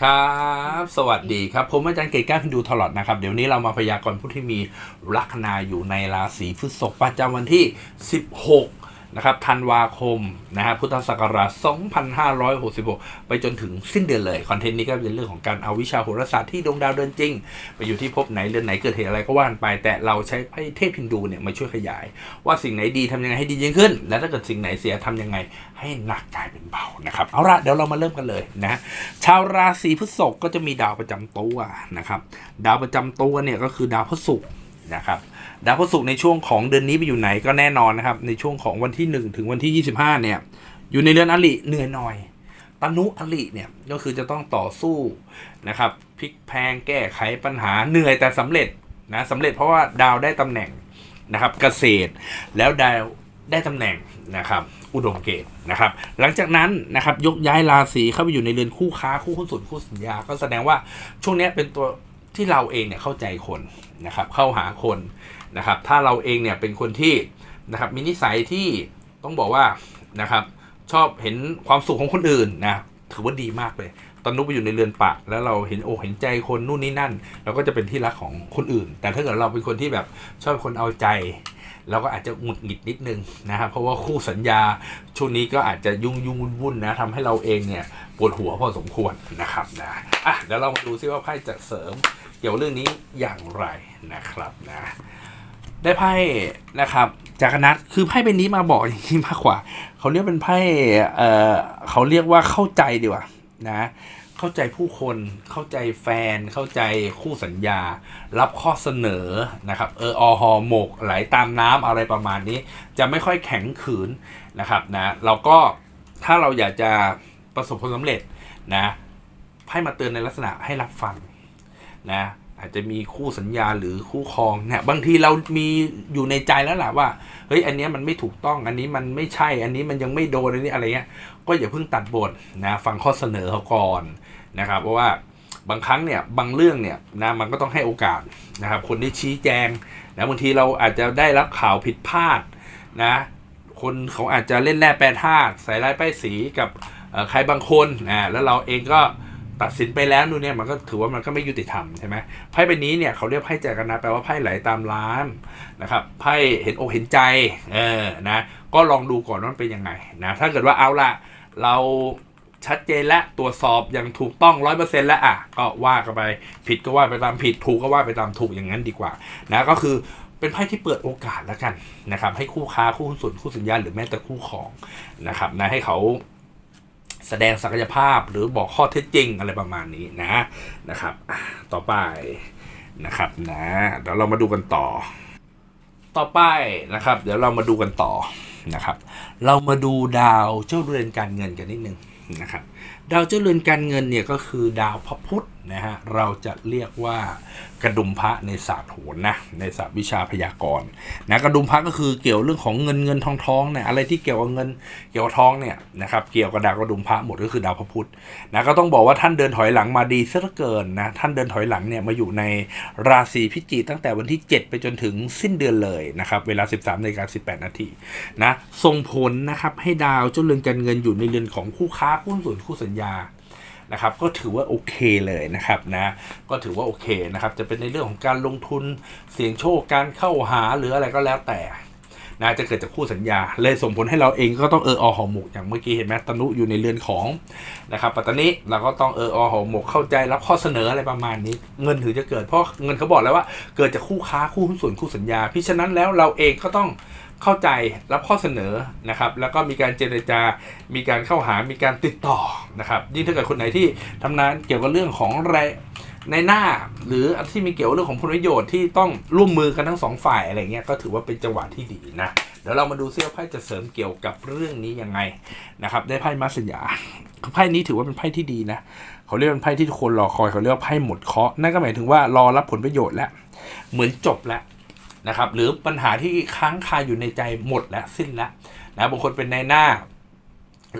ครับสวัสดีครับ ผมอาจารย์เกตก้าดูตลอดนะครับ เดี๋ยวนี้เรามาพยากรณ์ผู้ที่มีลัคนาอยู่ในราศีพฤษภประจำวันที่ 16 นะครับธันวาคมนะฮะพุทธศักราช 2566 ไปจนถึงสิ้นเดือนเลย คอนเทนต์นี้ก็เป็นเรื่องของการเอาวิชาโหราศาสตร์ที่ดวงดาวเดินจริง ไปอยู่ที่ภพไหนเรือนไหนเกิดเหตุอะไรก็ว่านไป แต่เราใช้ไพ่เทพฮินดูเนี่ยมาช่วยขยาย ว่าสิ่งไหนดีทำยังไงให้ดียิ่งขึ้น และถ้าเกิดสิ่งไหนเสียทำยังไงให้หนักกลายเป็นเบานะครับเอาละเดี๋ยวเรามาเริ่มกันเลยนะชาวราศีพฤษภก็จะมีดาวประจำตัวนะครับดาวประจำตัวเนี่ยก็คือดาวพฤหัสนะครับ ดาวพฤหัสในช่วงของเดือนนี้ไปอยู่ไหนก็แน่นอนนะครับ ในช่วงของวันที่ 1 ถึงวันที่ 25 เนี่ย อยู่ในเรือนอลิเหนื่อยหน่อยตนุอลิเนี่ยก็คือจะต้องต่อสู้นะครับพลิกแพลงแก้ไขปัญหาเหนื่อยแต่สำเร็จนะสำเร็จเพราะว่าดาวได้ตำแหน่งนะครับเกษตรแล้วดาวได้ตำแหน่งนะครับอุดมเกตนะครับ หลังจากนั้นนะครับยกย้ายราศีเข้าไปอยู่ในเรือนคู่ค้าคู่หุ้นส่วนคู่สัญญา ก็แสดงว่าช่วงนี้เป็นตัวที่เราเองเนี่ยเข้าใจคนนะครับเข้าหาคน นะครับถ้าเราเองเนี่ยเป็นคนที่นะครับมีนิสัยที่ต้องบอกว่านะครับชอบเห็นความสุขของคนอื่นนะถือว่าดีมากเลย ตอนนุไปอยู่ในเรือนปะแล้วเราเห็นอกเห็นใจคนนู่นนี่นั่นเราก็จะเป็นที่รักของคนอื่น แต่ถ้าเกิดเราเป็นคนที่แบบชอบคนเอาใจเราก็อาจจะหงุดหงิดนิดนึงนะครับเพราะว่าคู่สัญญาช่วงนี้ก็อาจจะยุ่งยุ่งวุ่นวุ่นนะทำให้เราเองเนี่ยปวดหัวพอสมควรนะครับนะอะเดี๋ยวเรามาดูซิว่าไพ่จะเสริมเกี่ยวเรื่องนี้อย่างไรนะครับนะ ได้ไพ่นะครับ จากนัดคือไพ่ใบนี้มาบอกอย่างนี้มากกว่า เขาเรียกเป็นไพ่เออเขาเรียกว่าเข้าใจดีกว่านะ เข้าใจผู้คนเข้าใจแฟนเข้าใจคู่สัญญา รับข้อเสนอนะครับ เอออหอหมกไหลตามน้ำอะไรประมาณนี้ จะไม่ค่อยแข็งขืนนะครับนะเราก็ถ้าเราอยากจะประสบผลสำเร็จนะไพ่มาเตือนในลักษณะให้รับฟังนะ อาจจะมีคู่สัญญาหรือคู่ครองเนี่ยบางทีเรามีอยู่ในใจแล้วแหละว่าเฮ้ยอันนี้มันไม่ถูกต้องอันนี้มันไม่ใช่อันนี้มันยังไม่โดนอันนี้อะไรเงี้ยก็อย่าเพิ่งตัดบทนะฟังข้อเสนอเขาก่อนนะครับ เพราะว่าบางครั้งเนี่ยบางเรื่องเนี่ยนะมันก็ต้องให้โอกาสนะครับ คนที่ชี้แจงนะบางทีเราอาจจะได้รับข่าวผิดพลาดนะคนเขาอาจจะเล่นแร่แปรธาตุใส่ร้ายป้ายสีกับใครบางคนนะแล้วเราเองก็ ตัดสินไปแล้วนู่นเนี่ยมันก็ถือว่ามันก็ไม่ยุติธรรมใช่ไหมไพ่ใบนี้เนี่ยเขาเรียกไพ่แจกันนะแปลว่าไพ่ไหลตามร้านนะครับไพ่เห็นอกเห็นใจเออนะก็ลองดูก่อนว่ามันเป็นยังไงนะถ้าเกิดว่าเอาละเราชัดเจนและตรวจสอบอย่างถูกต้องร้อยเปอร์เซ็นต์แล้วอะก็ว่ากันไปผิดก็ว่าไปตามผิดถูกก็ว่าไปตามถูกอย่างนั้นดีกว่านะก็คือเป็นไพ่ที่เปิดโอกาสแล้วกันนะครับให้คู่ค้าคู่หุ้นส่วนคู่สัญญาหรือแม้แต่คู่ของนะครับนะให้เขา แสดงศักยภาพหรือบอกข้อเท็จจริงอะไรประมาณนี้นะนะครับต่อไปนะครับนะเดี๋ยวเรามาดูกันต่อ ต่อไปนะครับ เดี๋ยวเรามาดูกันต่อนะครับ เรามาดูดาวเจ้าเรือนการเงินกันนิดนึงนะครับ ดาวเจ้าเรือนการเงินเนี่ยก็คือดาวพระพุธนะฮะเราจะเรียกว่ากระดุมพระในศาสตร์โหรนะในศาสตร์วิชาพยากรณ์นะกระดุมพระก็คือเกี่ยวเรื่องของเงินเงินทองทองเนี่ยอะไรที่เกี่ยวกับเงินเกี่ยวกับทองเนี่ยนะครับเกี่ยวกับดาวกระดุมพระหมดก็คือดาวพระพุธนะก็ต้องบอกว่าท่านเดินถอยหลังมาดีซะเหลือเกินนะท่านเดินถอยหลังเนี่ยมาอยู่ในราศีพิจิกตั้งแต่วันที่ 7 ไปจนถึงสิ้นเดือนเลยนะครับเวลา 13นาฬิกา18 นาทีนะส่งผลนะครับให้ดาวเจ้าเรือนการเงินอยู่ในเรือนของคู่ค้าคู่ส่วนคู่สัญญา นะครับก็ถือว่าโอเคเลยนะครับนะก็ถือว่าโอเคนะครับจะเป็นในเรื่องของการลงทุนเสี่ยงโชคการเข้าหาหรืออะไรก็แล้วแต่นะจะเกิดจากคู่สัญญา เลยส่งผลให้เราเองก็ต้องเอออหอหมกอย่างเมื่อกี้เห็นไหมตนุอยู่ในเรือนของนะครับปัตตานีเราก็ต้องเอออหอหมกเข้าใจรับข้อเสนออะไรประมาณนี้ เงินถือจะเกิดเพราะเงินเขาบอกแล้วว่า เกิดจากคู่ค้าคู่หุ้นส่วนคู่สัญญา เพราะฉะนั้นแล้วเราเองก็ต้อง เข้าใจรับข้อเสนอนะครับ แล้วก็มีการเจรจา มีการเข้าหา มีการติดต่อนะครับ ยิ่งถ้าเกิดคนไหนที่ทำงานเกี่ยวกับเรื่องของรายในหน้าหรือที่มีเกี่ยวเรื่องของผลประโยชน์ที่ต้องร่วมมือกันทั้งสองฝ่ายอะไรเงี้ยก็ถือว่าเป็นจังหวะที่ดีนะ เดี๋ยวเรามาดูเซิว่าไพ่จะเสริมเกี่ยวกับเรื่องนี้ยังไงนะครับได้ไพ่มาสัญญาไพ่นี้ถือว่าเป็นไพ่ที่ดีนะเขาเรียกเป็นไพ่ที่คนรอคอยเขาเรียกว่าไพ่หมดเคาะนั่นก็หมายถึงว่ารอรับผลประโยชน์แล้วเหมือนจบแล้ว นะครับหรือปัญหาที่ค้างคาอยู่ในใจหมดแล้วสิ้นแล้วนะบางคนเป็นในหน้า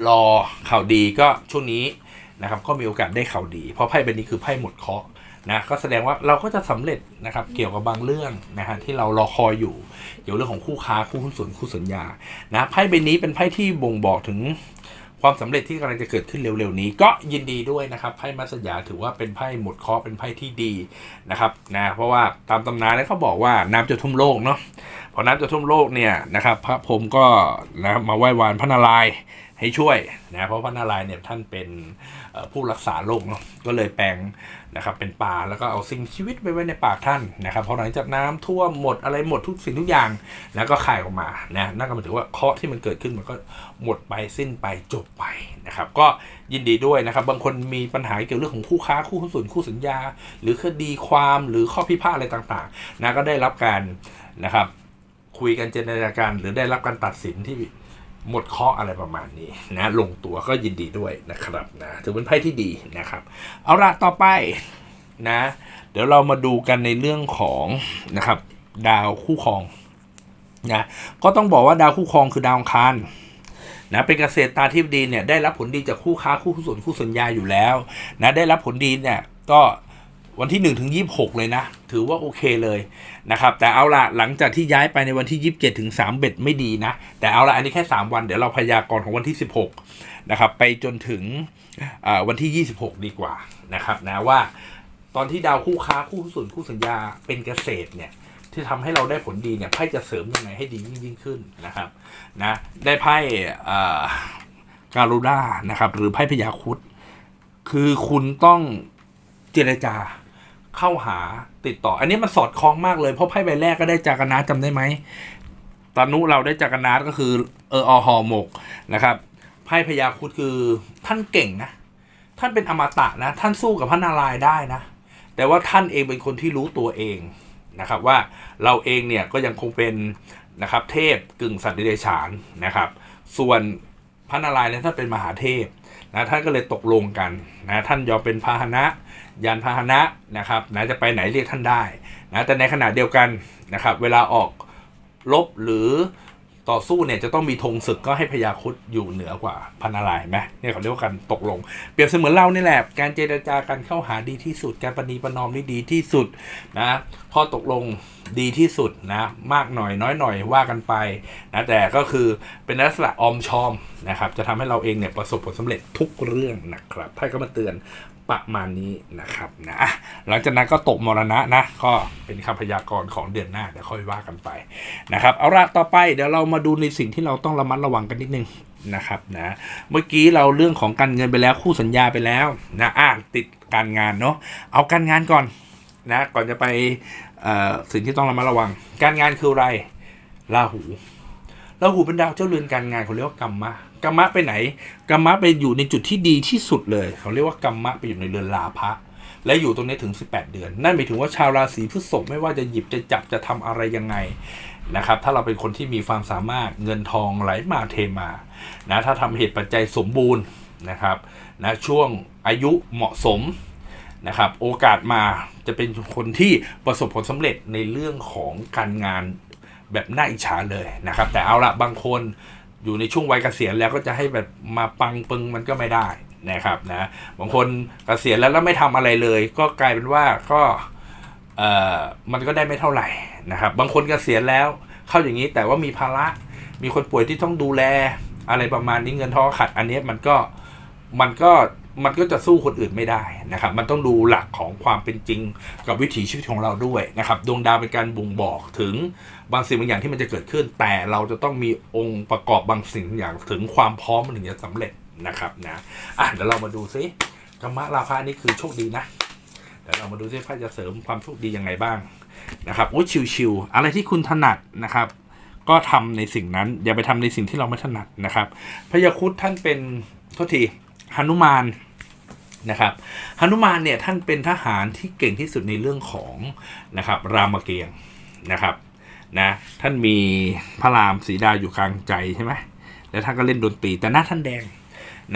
รอข่าวดีก็ช่วงนี้นะครับก็มีโอกาสได้ข่าวดี เพราะไพ่ใบนี้คือไพ่หมดเคราะห์นะก็แสดงว่าเราก็จะสำเร็จนะครับเกี่ยวกับบางเรื่องนะฮะที่เรารอคอยอยู่เกี่ยวเรื่องของคู่ค้าคู่หุ้นส่วนคู่สัญญานะไพ่ใบนี้เป็นไพ่ที่บ่งบอกถึง ความสำเร็จที่กำลังจะเกิดขึ้นเร็วๆนี้ ก็ยินดีด้วยนะครับไพ่มัสยาถือว่าเป็นไพ่หมดเคราะเป็นไพ่ที่ดีนะครับนะเพราะว่าตามตำนานเนี่ยเขาบอกว่าน้ำจะท่วมโลกเนาะพอน้ำจะท่วมโลกเนี่ยนะครับพระพรหมก็นะมาไหว้วานพระนารายณ์ ให้ช่วยนะเพราะพระนารายณ์เนี่ยท่านเป็นผู้รักษาโลกเนาะก็เลยแปลงนะครับเป็นป่าแล้วก็เอาสิ่งชีวิตไปไว้ในปากท่านนะครับพอหลังจากน้ำท่วมหมดอะไรหมดทุกสิ่งทุกอย่าง แล้วก็คายออกมานะนั่นก็หมายถึงว่าเคราะห์ที่มันเกิดขึ้นมันก็หมดไปสิ้นไปจบไปนะครับก็ยินดีด้วยนะครับบางคนมีปัญหาเกี่ยวเรื่องของคู่ค้าคู่หุ้นส่วนคู่สัญญา หรือคดีความหรือข้อพิพาทอะไรต่างๆนะก็ได้รับการนะครับคุยกันเจรจากันหรือได้รับการตัดสินที่ หมดเคราะห์อะไรประมาณนี้นะลงตัวก็ยินดีด้วยนะครับนะถือเป็นไพ่ที่ดีนะครับ เอาละต่อไปนะเดี๋ยวเรามาดูกันในเรื่องของนะครับดาวคู่ครองนะก็ต้องบอกว่าดาวคู่ครองคือดาวคารนะเป็นเกษตรตาธิบดีเนี่ยได้รับผลดีจากคู่ค้าคู่ส่วนคู่สัญญาอยู่แล้วนะได้รับผลดีเนี่ยก็ วันที่1ถึง26เลยนะ ถือว่าโอเคเลยนะครับ แต่เอาละหลังจากที่ย้ายไปในวันที่ 27ถึง3เบ็ดไม่ดีนะ แต่เอาละอันนี้แค่ 3 วันเดี๋ยวเราพยากรณ์ของวันที่ 16นะครับไปจนถึงวันที่ 26 ดีกว่านะครับนะว่าตอนที่ดาวคู่ค้าคู่ทุส่วนคู่สัญญาเป็นเกษตรเนี่ยที่ทำให้เราได้ผลดีเนี่ยไพ่จะเสริมยังไงให้ดียิ่งยิ่งขึ้นนะครับนะได้ไพ่การูด้านะครับหรือไพ่พยาคุดคือคุณต้องเจรจา เข้าหาติดต่อ อันนี้มันสอดคล้องมากเลย เพราะไพ่ใบแรกก็ได้จากรนาจำได้ไหมตานุเราได้จากรนาก็คือเอออหอหมกนะครับไพ่พยาคุดคือท่านเก่งนะท่านเป็นอมตะนะ ท่านสู้กับพระนารายณ์ได้นะ แต่ว่าท่านเองเป็นคนที่รู้ตัวเองนะครับว่าเราเองเนี่ยก็ยังคงเป็นนะครับเทพกึ่งสัตว์เดรัจฉานนะครับ ส่วนพระนารายณ์เนี่ยท่านเป็นมหาเทพ นะท่านก็เลยตกลงกันนะท่านยอมเป็นพาหนะ ยานพาหนะนะครับนะจะไปไหนเรียกท่านได้นะแต่ในขณะเดียวกันนะครับเวลาออกลบหรือ ต่อสู้เนี่ยจะต้องมีธงศึกก็ให้พญาคุดอยู่เหนือกว่าพระนารายไหมเนี่ยเขาเรียกว่าการตกลง เปรียบเสมือนเรานี่แหละ การเจรจาการเข้าหาดีที่สุด การประนีประนอมนี่ดีที่สุดนะพอตกลงดีที่สุดนะมากหน่อยน้อยหน่อยว่ากันไปนะแต่ก็คือเป็นลักษณะออมชอมนะครับจะทำให้เราเองเนี่ยประสบผลสำเร็จทุกเรื่องนะครับไพ่ก็มาเตือน ประมาณนี้นะครับนะหลังจากนั้นก็ตกมรณะนะ ก็เป็นคำพยากรณ์ของเดือนหน้าเดี๋ยวค่อยว่ากันไปนะครับเอาละต่อไปเดี๋ยวเรามาดูในสิ่งที่เราต้องระมัดระวังกันนิดนึงนะครับนะเมื่อกี้เราเรื่องของการเงินไปแล้วคู่สัญญาไปแล้วนะอะติดการงานเนาะเอาการงานก่อนนะก่อนจะไปสิ่งที่ต้องระมัดระวัง การงานคืออะไรราหูราหูเป็นดาวเจ้าเรือนการงานเขาเรียกว่ากรรมะ กรรมะไปไหนกรรมะไปอยู่ในจุดที่ดีที่สุดเลยเขาเรียกว่ากรรมะไปอยู่ในเรือนลาภะและอยู่ตรงนี้ถึง 18 เดือน นั่นหมายถึงว่าชาวราศีพฤษภไม่ว่าจะหยิบจะจับจะทำอะไรยังไงนะครับ ถ้าเราเป็นคนที่มีความสามารถเงินทองไหลมาเทมานะถ้าทำเหตุปัจจัยสมบูรณ์นะครับนะช่วงอายุเหมาะสมนะครับโอกาสมาจะเป็นคนที่ประสบผลสำเร็จในเรื่องของการงานแบบน่าอิจฉาเลยนะครับ แต่เอาละบางคน อยู่ในช่วงวัยเกษียณแล้วก็จะให้แบบมาปังปึงมันก็ไม่ได้นะครับนะบางคนเกษียณแล้วแล้วไม่ทำอะไรเลย ก็กลายเป็นว่าก็เอ่อมันก็ได้ไม่เท่าไหร่นะครับ บางคนเกษียณแล้วเข้าอย่างนี้แต่ว่ามีภาระมีคนป่วยที่ต้องดูแลอะไรประมาณนี้เงินทองขัดอันนี้มันก็มันก็ มันก็จะสู้คนอื่นไม่ได้นะครับ มันต้องดูหลักของความเป็นจริงกับวิถีชีวิตของเราด้วยนะครับ ดวงดาวเป็นการบ่งบอกถึงบางสิ่งบางอย่างที่มันจะเกิดขึ้น แต่เราจะต้องมีองค์ประกอบบางสิ่งบางอย่างถึงความพร้อมมันถึงจะสำเร็จนะครับนะอะเดี๋ยวเรามาดูซิกรรมะราภะนี่คือโชคดีนะเดี๋ยวเรามาดูซิพระจะเสริมความโชคดียังไงบ้างนะครับโอ้ชิวๆอะไรที่คุณถนัดนะครับ ก็ทำในสิ่งนั้น อย่าไปทำในสิ่งที่เราไม่ถนัดนะครับพระยาครุฑท่านเป็นโทษที หนุมานนะครับหนุมานเนี่ยท่านเป็นทหารที่เก่งที่สุดในเรื่องของนะครับรามเกียรตินะครับนะท่านมีพระรามสีดาอยู่กลางใจใช่ไหมแล้วท่านก็เล่นดนตรีแต่หน้าท่านแดง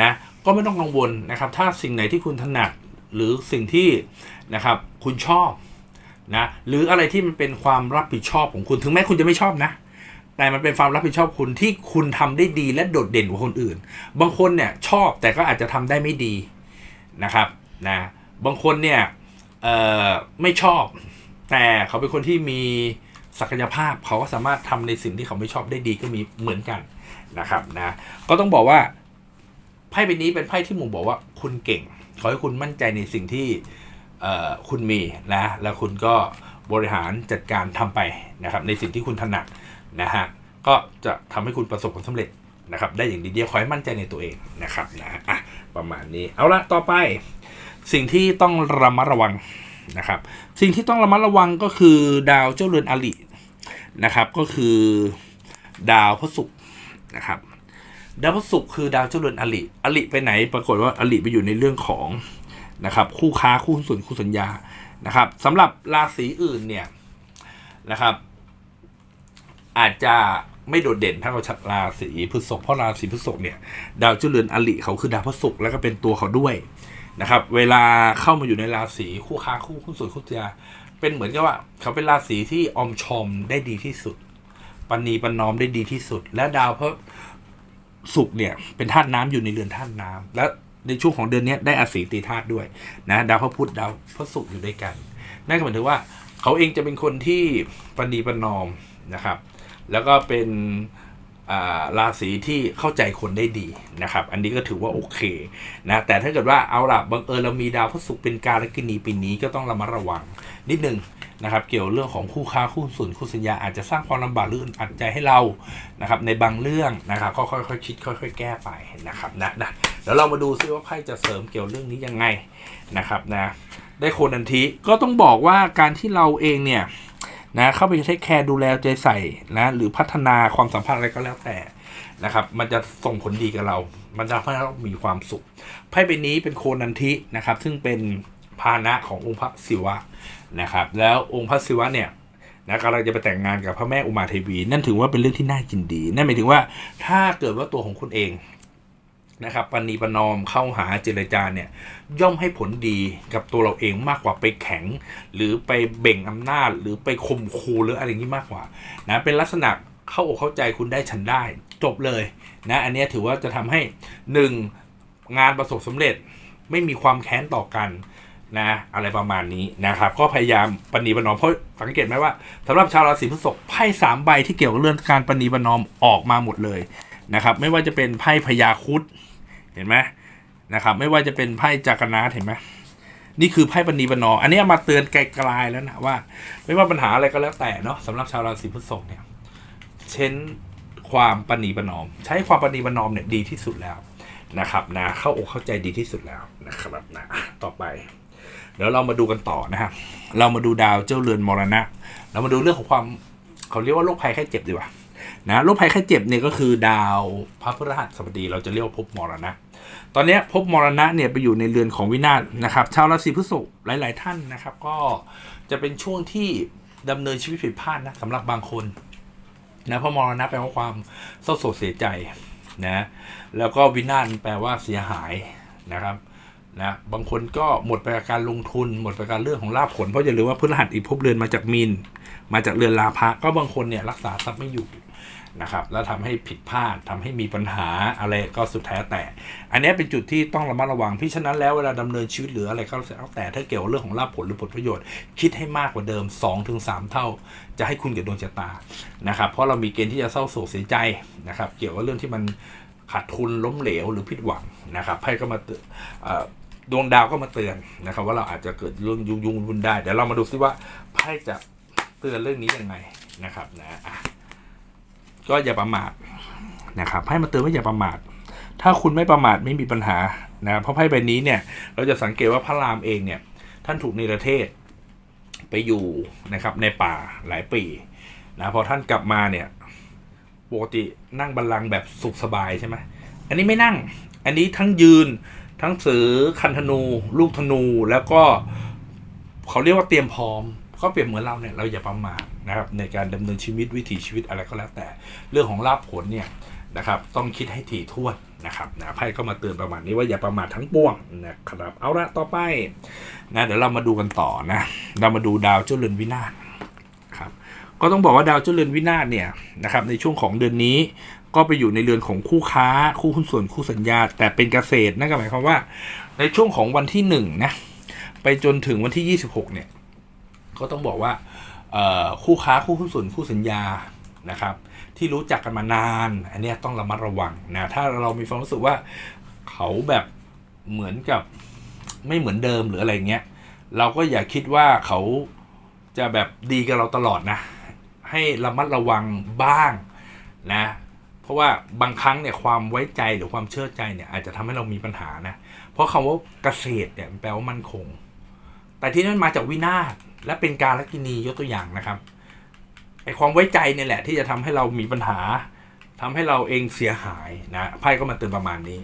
นะก็ไม่ต้องกังวลนะครับ ถ้าสิ่งไหนที่คุณถนัดหรือสิ่งที่นะครับคุณชอบนะหรืออะไรที่มันเป็นความรับผิดชอบของคุณถึงแม้คุณจะไม่ชอบนะ แต่มันเป็นความรับผิดชอบคุณที่คุณทำได้ดีและโดดเด่นกว่าคนอื่น บางคนเนี่ยชอบแต่ก็อาจจะทำได้ไม่ดีนะครับนะบางคนเนี่ยไม่ชอบ แต่เขาเป็นคนที่มีศักยภาพเขาก็สามารถทำในสิ่งที่เขาไม่ชอบได้ดีก็มีเหมือนกันนะครับนะก็ต้องบอกว่าไพ่ใบนี้เป็นไพ่ที่หมูบอกว่าคุณเก่ง ขอให้คุณมั่นใจในสิ่งที่คุณมีนะแล้วคุณก็บริหารจัดการทำไปนะครับในสิ่งที่คุณถนัด นะฮะก็จะทำให้คุณประสบผลสำเร็จนะครับได้อย่างดีเดียวขอให้มั่นใจในตัวเองนะครับนะอะประมาณนี้เอาละต่อไป สิ่งที่ต้องระมัดระวังนะครับ สิ่งที่ต้องระมัดระวังก็คือดาวเจ้าเรือนอลินะครับก็คือดาวพระศุกร์นะครับดาวพระศุกร์คือดาวเจ้าเรือนอลิอลิไปไหน ปรากฏว่าอลิไปอยู่ในเรื่องของนะครับคู่ค้าคู่ส่วนคู่สัญญานะครับสำหรับราศีอื่นเนี่ยนะครับ อาจจะไม่โดดเด่นเท่ากับราศีพฤษภเพราะราศีพฤษภเนี่ยดาวเจ้าเรือนอลิเขาคือดาวพระศุกร์แล้วก็เป็นตัวเขาด้วยนะครับ เวลาเข้ามาอยู่ในราศีคู่ค้าคู่หุ้นส่วนคู่สัญญาเป็นเหมือนกับว่า เขาเป็นราศีที่อมชอมได้ดีที่สุดปณีปนอมได้ดีที่สุด และดาวพระศุกร์เนี่ยเป็นธาตุน้ำอยู่ในเรือนธาตุน้ำและในช่วงของเดือนนี้ได้อาศีตีธาตุด้วยนะดาวพระพุธดาวพระศุกร์อยู่ด้วยกันนั่นก็หมายถึงว่า เขาเองจะเป็นคนที่ปณีปนอมนะครับ แล้วก็เป็นราศีที่เข้าใจคนได้ดีนะครับ อันนี้ก็ถือว่าโอเคนะแต่ถ้าเกิดว่าเอาล่ะบังเอิญเรามีดาวพระศุกเป็นการกินีปีนี้ก็ต้องระมัดระวังนิดนึงนะครับ เกี่ยวเรื่องของคู่ค้าคู่ส่วนคู่สัญญาอาจจะสร้างความลำบากหรืออึดอัดใจให้เรานะครับ ในบางเรื่องนะครับก็ค่อยๆคิดค่อย ๆ แก้ไปนะครับนะนะเดี๋ยวเรามาดูซิว่าไพ่จะเสริมเกี่ยวเรื่องนี้ยังไงนะครับนะได้โคนันทิก็ต้องบอกว่าการที่เราเองเนี่ย นะเข้าไปเทคแคร์ดูแลใจใส่นะหรือพัฒนาความสัมพันธ์อะไรก็แล้วแต่นะครับ มันจะส่งผลดีกับเรา มันจะทำให้เรามีความสุขไพ่ใบนี้เป็นโคนันทินะครับ ซึ่งเป็นพานะขององค์พระศิวะนะครับ แล้วองค์พระศิวะเนี่ยนะกำลังจะไปแต่งงานกับพระแม่อุมาเทวี นั่นถือว่าเป็นเรื่องที่น่ายินดี นั่นหมายถึงว่าถ้าเกิดว่าตัวของคุณเอง นะครับปณีประนอมเข้าหาเจรจาเนี่ยย่อมให้ผลดีกับตัวเราเองมากกว่าไปแข็ง หรือไปเบ่งอำนาจ หรือไปข่มคูหรืออะไรนี้มากกว่านะเป็นลักษณะเข้าอกเข้าใจคุณได้ฉันได้ จบเลยนะอันนี้ถือว่าจะทำให้หนึ่งงานประสบสำเร็จไม่มีความแค้นต่อกันนะอะไรประมาณนี้นะครับ ก็พยายามปณีประนอมเพราะสังเกตไหมว่าสำหรับชาวราศีพฤษภไพ่สามใบที่เกี่ยวกับเรื่องการปณีประนอมออกมาหมดเลยนะครับ ไม่ว่าจะเป็นไพ่พญาคุด เห็นไหมนะครับ ไม่ว่าจะเป็นไพ่จักรนาถเห็นไหมนี่คือไพ่ปณีปนอมอันนี้มาเตือนไกลๆแล้วนะว่า ไม่ว่าปัญหาอะไรก็แล้วแต่เนาะสำหรับชาวราศีพฤษภเนี่ย เช่นความปณีปนอม ใช้ความปณีปนอมเนี่ยดีที่สุดแล้วนะครับนะเข้าอกเข้าใจดีที่สุดแล้วนะครับนะต่อไปเดี๋ยวเรามาดูกันต่อนะครับเรามาดูดาวเจ้าเรือนมรณะ เรามาดูเรื่องของความเขาเรียกว่าโรคภัยไข้เจ็บดีกว่านะโรคภัยไข้เจ็บเนี่ยก็คือดาวพระพฤหัสบดี เราจะเรียกว่าภพมรณะ ตอนนี้ยภพมรณะเนี่ยไปอยู่ในเรือนของวินาศนะครับชาวราศีพฤษภหลาย ๆ ท่านนะครับ ก็จะเป็นช่วงที่ดำเนินชีวิตผิดพลาดนะสำหรับบางคนนะเพราะมรณะแปลว่าความเศร้าโศกเสียใจนะแล้วก็วินาศแปลว่าเสียหายนะครับนะบางคนก็หมดไปกับการลงทุน หมดไปกับการเรื่องของลาภผลเพราะอย่าลืมว่าพฤหัสอีกภพเรือนมาจากมีนมาจากเรือนลาภะก็บางคนเนี่ยรักษาทรัพย์ไม่อยู่ นะครับแล้วทำให้ผิดพลาดทำให้มีปัญหาอะไรก็สุดแท้แต่ อันนี้เป็นจุดที่ต้องระมัดระวังพี่ฉะนั้นแล้วเวลาดำเนินชีวิตหรืออะไรก็แล้วแต่ถ้าเกี่ยวกับเรื่องของลาภผลหรือผลประโยชน์ คิดให้มากกว่าเดิม 2-3 เท่า จะให้คุณกับดวงชะตานะครับเพราะเรามีเกณฑ์ที่จะเศร้าโศกเสียใจนะครับเกี่ยวกับเรื่องที่มันขาดทุนล้มเหลวหรือผิดหวังนะครับไพ่ก็มาเตือนดวงดาวก็มาเตือนนะครับ ว่าเราอาจจะเกิดเรื่องยุ่งยุ่งวุ่นได้เดี๋ยวเรามาดูซิว่าไพ่จะเตือนเรื่องนี้ยังไงนะครับนะ ก็อย่าประมาทนะครับไพ่มาเตือนว่าอย่าประมาท ถ้าคุณไม่ประมาทไม่มีปัญหานะเพราะไพ่ใบนี้เนี่ย เราจะสังเกตว่าพระรามเองเนี่ย ท่านถูกนิรเทศไปอยู่นะครับในป่าหลายปีนะพอท่านกลับมาเนี่ยปกตินั่งบัลลังก์แบบสุขสบายใช่ไหมอันนี้ไม่นั่ง อันนี้ทั้งยืนทั้งสือคันธนู ลูกธนูแล้วก็เขาเรียกว่าเตรียมพร้อม ก็เปรียบเหมือนเราเนี่ยเราอย่าประมาทนะครับในการดำเนินชีวิตวิถีชีวิตอะไรก็แล้วแต่ เรื่องของลาภผลเนี่ยนะครับต้องคิดให้ถี่ถ้วนนะครับนะไพ่ก็มาเตือนประมาณนี้ว่าอย่าประมาททั้งปวงนะครับเอาละต่อไปนะเดี๋ยวเรามาดูกันต่อนะเรามาดูดาวเจ้าเรือนวินาศครับก็ต้องบอกว่าดาวเจ้าเรือนวินาศเนี่ยนะครับในช่วงของเดือนนี้ก็ไปอยู่ในเรือนของคู่ค้าคู่หุ้นส่วนคู่สัญญา แต่เป็นเกษตรนั่นก็หมายความว่า ในช่วงของวันที่หนึ่งนะไปจนถึงวันที่ 26เนี่ย ก็ต้องบอกว่าคู่ค้าคู่หุ้นส่วนคู่สัญญานะครับ ที่รู้จักกันมานาน อันนี้ต้องระมัดระวังนะถ้าเรามีความรู้สึกว่าเขาแบบเหมือนกับไม่เหมือนเดิมหรืออะไรเงี้ยเราก็อย่าคิดว่าเขาจะแบบดีกับเราตลอดนะ ให้ระมัดระวังบ้างนะเพราะว่าบางครั้งเนี่ยความไว้ใจหรือความเชื่อใจเนี่ยอาจจะทำให้เรามีปัญหานะ เพราะคำว่าเกษตรเนี่ยแปลว่ามั่นคง แต่ที่นั่นมาจากวินาศ และเป็นการลกินียกตัวอย่างนะครับไอความไว้ใจเนี่ยแหละที่จะทำให้เรามีปัญหาทำให้เราเองเสียหายนะไพ่ก็มาเตือนประมาณนี้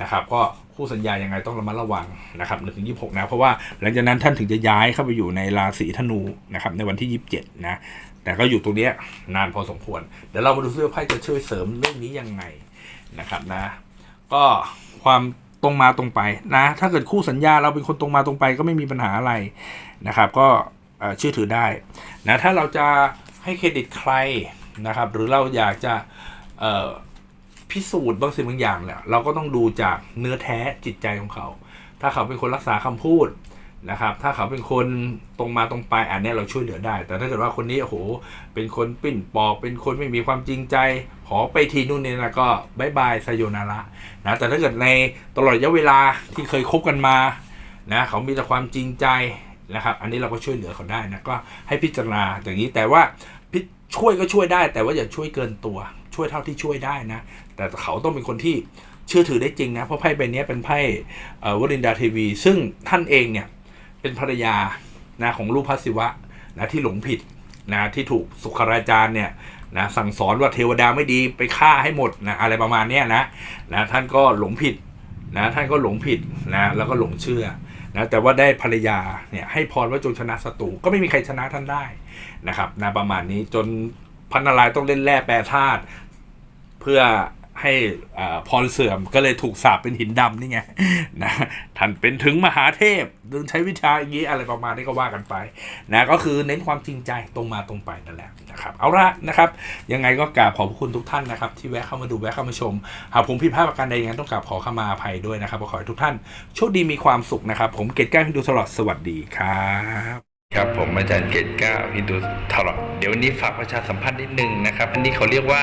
นะครับ ก็คู่สัญญายังไงต้องระมัดระวังนะครับหนึ่งถึงยี่หกนะเพราะว่าหลังจากนั้นท่านถึงจะย้ายเข้าไปอยู่ในราศีธนูนะครับในวันที่ยี่สิบเจ็ดนะ แต่ก็อยู่ตรงนี้นานพอสมควร เดี๋ยวเรามาดูซิว่าไพ่จะช่วยเสริมเรื่องนี้ยังไงนะครับนะ ก็ความตรงมาตรงไปนะ ถ้าเกิดคู่สัญญาเราเป็นคนตรงมาตรงไปก็ไม่มีปัญหาอะไรนะครับ ก็ เชื่อถือได้นะถ้าเราจะให้เครดิตใครนะครับหรือเราอยากจะพิสูจน์บางสิ่งบางอย่างเนี่ยเราก็ต้องดูจากเนื้อแท้จิตใจของเขา ถ้าเขาเป็นคนรักษาคำพูดนะครับ ถ้าเขาเป็นคนตรงมาตรงไปอันเนี้ยเราช่วยเหลือได้ แต่ถ้าเกิดว่าคนนี้โอ้โหเป็นคนปิ้นปอก เป็นคนไม่มีความจริงใจขอไปทีนู่นนี่นะก็บายบายไซโยนาระนะแต่ถ้าเกิดในตลอดระยะเวลาที่เคยคบกันมานะเขามีแต่ความจริงใจ นะครับ อันนี้เราก็ช่วยเหลือเขาได้นะก็ให้พิจารณาอย่างนี้แต่ว่าช่วยก็ช่วยได้ แต่ว่าอย่าช่วยเกินตัว ช่วยเท่าที่ช่วยได้นะ แต่เขาต้องเป็นคนที่เชื่อถือได้จริงนะ เพราะไพ่ใบนี้เป็นไพ่เอ่อวรินดาเทวี ซึ่งท่านเองเนี่ยเป็นภรรยานะของลูกพระศิวะนะที่หลงผิดนะที่ถูกสุขราจารย์เนี่ยนะสั่งสอนว่าเทวดาไม่ดีไปฆ่าให้หมดนะอะไรประมาณนี้นะนะท่านก็หลงผิดนะท่านก็หลงผิดนะแล้วก็หลงเชื่อ นะแต่ว่าได้ภรรยาเนี่ยให้พรว่าจงชนะศัตรูก็ไม่มีใครชนะท่านได้นะครับนะประมาณนี้จนพันนารายต้องเล่นแร่แปรธาตุเพื่อ ให้พรเสื่อมก็เลยถูกสาปเป็นหินดำนี่ไงนะท่านเป็นถึงมหาเทพโดนใช้วิชาอย่างนี้อะไรประมาณนี้ก็ว่ากันไปนะก็คือเน้นความจริงใจตรงมาตรงไปนั่นแหละนะครับเอาละนะครับ ยังไงก็กราบขอบคุณทุกท่านนะครับ ที่แวะเข้ามาดูแวะเข้ามาชม หากผมผิดพลาดประการใดยังไงต้องกราบขอขมาอภัยด้วยนะครับขอให้ทุกท่านโชคดีมีความสุขนะครับ ผมเกตแก้วพินดูตลอดสวัสดีครับครับผมอาจารย์เกตก้าวฮินดูตลอดเดี๋ยววันนี้ฝากประชาสัมพันธ์นิดนึงนะครับ อันนี้เขาเรียกว่า